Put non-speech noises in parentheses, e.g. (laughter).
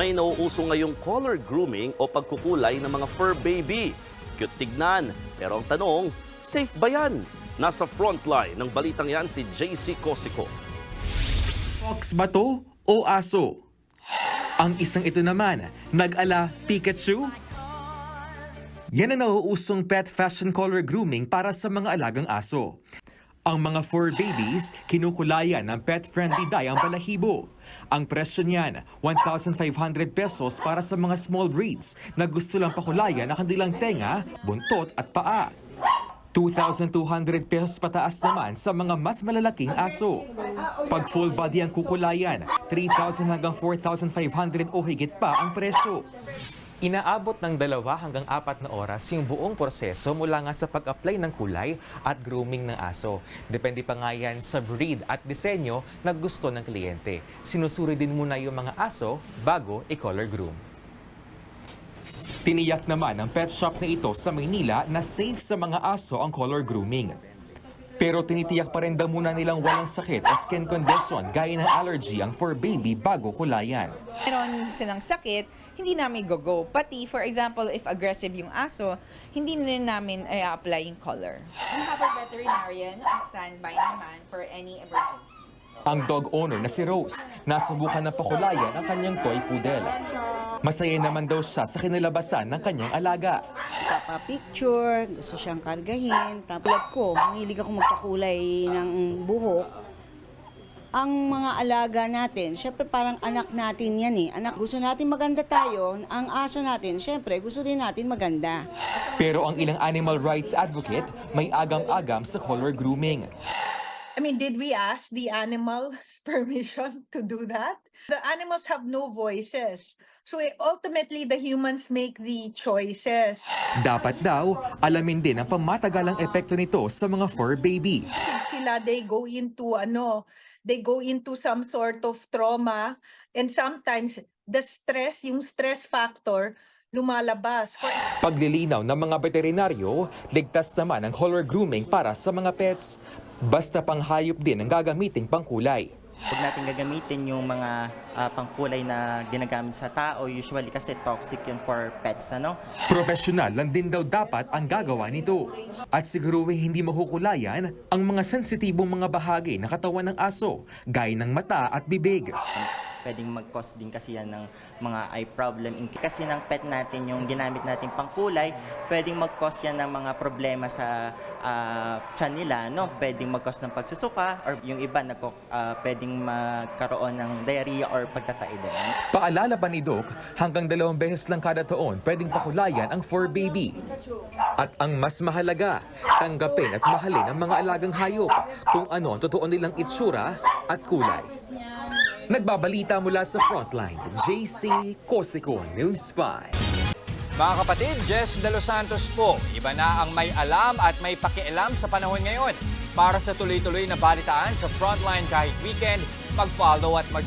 May nauuso ngayong color grooming o pagkukulay ng mga fur baby. Cute tignan, pero ang tanong, safe ba yan? Nasa frontline ng balitang yan si JC Cosico. Fox ba to o aso? Ang isang ito naman, nag-ala Pikachu? Yan ang nauusong pet fashion color grooming para sa mga alagang aso. Ang mga fur babies, kinukulayan ng pet-friendly dye ang balahibo. Ang presyo niyan, 1,500 pesos para sa mga small breeds na gusto lang pakulayan ang kanilang tenga, buntot at paa. 2,200 pesos pataas naman sa mga mas malalaking aso. Pag full body ang kukulayan, 3,000 hanggang 4,500 o higit pa ang presyo. Inaabot ng dalawa hanggang apat na oras yung buong proseso mula nga sa pag-apply ng kulay at grooming ng aso. Depende pa nga yan sa breed at disenyo na gusto ng kliyente. Sinusuri din muna yung mga aso bago i-color groom. Tiniyak naman ng pet shop na ito sa Maynila na safe sa mga aso ang color grooming. Pero tinitiyak pa rin daw muna nilang walang sakit o skin condition gaya ng allergy ang for baby bago kulayan. meron silang sakit, hindi namin go-go. Pati, for example, if aggressive yung aso, hindi na namin i-apply yung color. We have a veterinarian on standby naman for any emergencies. Ang dog owner na si Rose, nasubukan ng pakulayan ang kanyang toy poodle. Masaya naman daw siya sa kinalabasan ng kanyang alaga. Papa-picture, gusto siyang kargahin. Tapos ko, mahilig ako magpakulay ng buhok. Ang mga alaga natin, syempre parang anak natin yan eh. Anak, gusto natin maganda tayo. Ang aso natin, syempre gusto din natin maganda. Pero ang ilang animal rights advocate may agam-agam sa color grooming. I mean, did we ask the animals (laughs) permission to do that? The animals have no voices. So eh, ultimately, the humans make the choices. Dapat daw, alamin din ang pamatagalang epekto nito sa mga fur baby. Sila, they go into, ano, they go into some sort of trauma. And sometimes, the stress, yung stress factor, lumalabas. For Paglilinaw ng mga veterinaryo, ligtas naman ang color grooming para sa mga pets. Basta pang hayop din ang gagamiting pangkulay. Huwag natin gagamitin yung mga ah, pangkulay na ginagamit sa tao. Usually kasi toxic yun for pets, ano? Profesional lang din daw dapat ang gagawa nito. At siguruhin hindi mahukulayan ang mga sensitibong mga bahagi ng katawan ng aso, gaya ng mata at bibig. Pwedeng mag-cause din kasi yan ng mga eye problem. In- Kasi ng pet natin, yung ginamit natin pangkulay, pwedeng mag-cause yan ng mga problema sa ah, tiyan nila, no? Pwedeng mag-cause ng pagsusuka or yung iba nagko, ah, pwedeng magkaroon ng diarrhea or pagtatae din. Paalala pa ni Doc, hanggang dalawang beses lang kada taon pwedeng pakulayan ang fur baby. At ang mas mahalaga, tanggapin at mahalin ang mga alagang hayop kung ano ang totoo nilang itsura at kulay. Nagbabalita mula sa Frontline, JC Cosico News 5. Mga kapatid, Jess De Los Santos po. Iba na ang may alam at may pakialam sa panahon ngayon. Para sa tuloy-tuloy na balitaan sa Frontline kahit weekend, mag-follow at mag